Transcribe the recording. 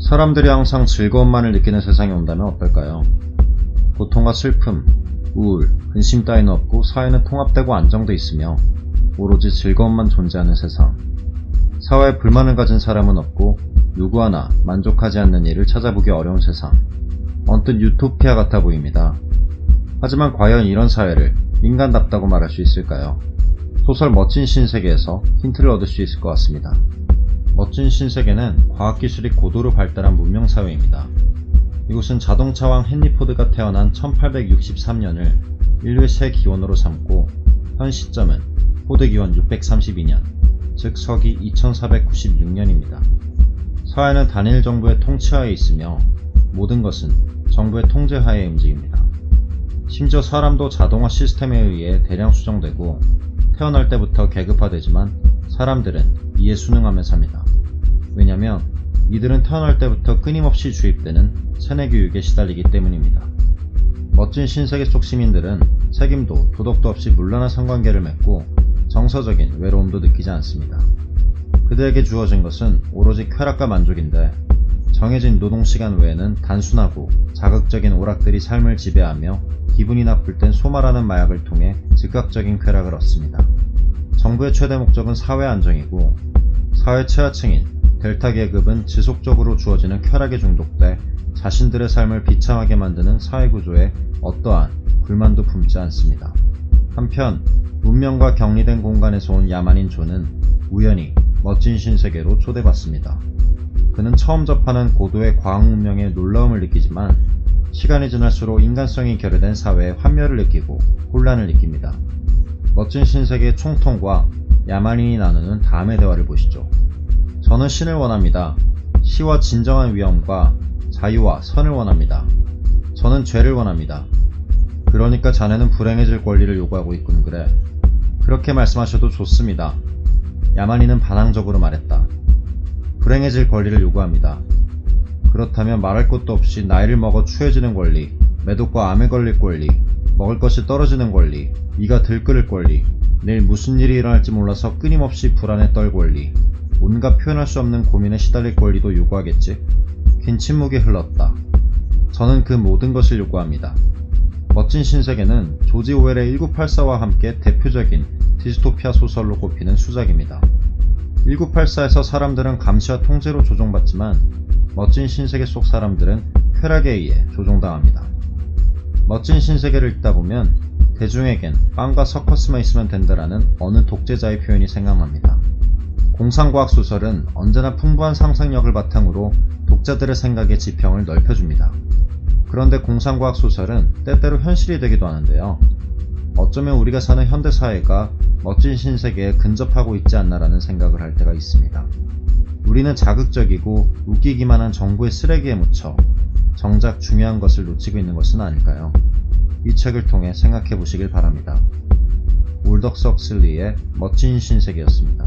사람들이 항상 즐거움만을 느끼는 세상이 온다면 어떨까요? 고통과 슬픔, 우울, 근심 따위는 없고 사회는 통합되고 안정돼 있으며 오로지 즐거움만 존재하는 세상. 사회에 불만을 가진 사람은 없고 누구 하나 만족하지 않는 일을 찾아보기 어려운 세상. 언뜻 유토피아 같아 보입니다. 하지만 과연 이런 사회를 인간답다고 말할 수 있을까요? 소설 멋진 신세계에서 힌트를 얻을 수 있을 것 같습니다. 멋진 신세계는 과학기술이 고도로 발달한 문명사회입니다. 이곳은 자동차왕 헨리 포드가 태어난 1863년을 인류의 새 기원으로 삼고 현 시점은 포드 기원 632년, 즉 서기 2496년입니다. 사회는 단일 정부의 통치하에 있으며 모든 것은 정부의 통제하에 움직입니다. 심지어 사람도 자동화 시스템에 의해 대량 수정되고 태어날 때부터 계급화되지만 사람들은 이에 순응하며 삽니다. 왜냐면 이들은 태어날 때부터 끊임없이 주입되는 세뇌 교육에 시달리기 때문입니다. 멋진 신세계 속 시민들은 책임도 도덕도 없이 물란한 성관계를 맺고 정서적인 외로움도 느끼지 않습니다. 그들에게 주어진 것은 오로지 쾌락과 만족인데 정해진 노동시간 외에는 단순하고 자극적인 오락들이 삶을 지배하며 기분이 나쁠 땐 소마라는 마약을 통해 즉각적인 쾌락을 얻습니다. 정부의 최대 목적은 사회 안정이고 사회 최하층인 델타 계급은 지속적으로 주어지는 쾌락에 중독돼 자신들의 삶을 비참하게 만드는 사회구조에 어떠한 불만도 품지 않습니다. 한편 문명과 격리된 공간에서 온 야만인 존은 우연히 멋진 신세계로 초대받습니다. 그는 처음 접하는 고도의 과학 문명에 놀라움을 느끼지만 시간이 지날수록 인간성이 결여된 사회에 환멸을 느끼고 혼란을 느낍니다. 멋진 신세계의 총통과 야만인이 나누는 다음의 대화를 보시죠. 저는 신을 원합니다. 시와 진정한 위엄과 자유와 선을 원합니다. 저는 죄를 원합니다. 그러니까 자네는 불행해질 권리를 요구하고 있군 그래. 그렇게 말씀하셔도 좋습니다. 야만인은 반항적으로 말했다. 불행해질 권리를 요구합니다. 그렇다면 말할 것도 없이 나이를 먹어 추해지는 권리, 매독과 암에 걸릴 권리, 먹을 것이 떨어지는 권리, 이가 들끓을 권리, 내일 무슨 일이 일어날지 몰라서 끊임없이 불안에 떨 권리, 온갖 표현할 수 없는 고민에 시달릴 권리도 요구하겠지. 긴 침묵이 흘렀다. 저는 그 모든 것을 요구합니다. 멋진 신세계는 조지 오웰의 1984와 함께 대표적인 디스토피아 소설로 꼽히는 수작입니다. 1984에서 사람들은 감시와 통제로 조종받지만 멋진 신세계 속 사람들은 쾌락에 의해 조종당합니다. 멋진 신세계를 읽다 보면 대중에겐 빵과 서커스만 있으면 된다라는 어느 독재자의 표현이 생각납니다. 공상과학 소설은 언제나 풍부한 상상력을 바탕으로 독자들의 생각의 지평을 넓혀줍니다. 그런데 공상과학 소설은 때때로 현실이 되기도 하는데요. 어쩌면 우리가 사는 현대사회가 멋진 신세계에 근접하고 있지 않나라는 생각을 할 때가 있습니다. 우리는 자극적이고 웃기기만 한 정부의 쓰레기에 묻혀 정작 중요한 것을 놓치고 있는 것은 아닐까요? 이 책을 통해 생각해 보시길 바랍니다. 올덕 석 슬리의 멋진 신세계였습니다.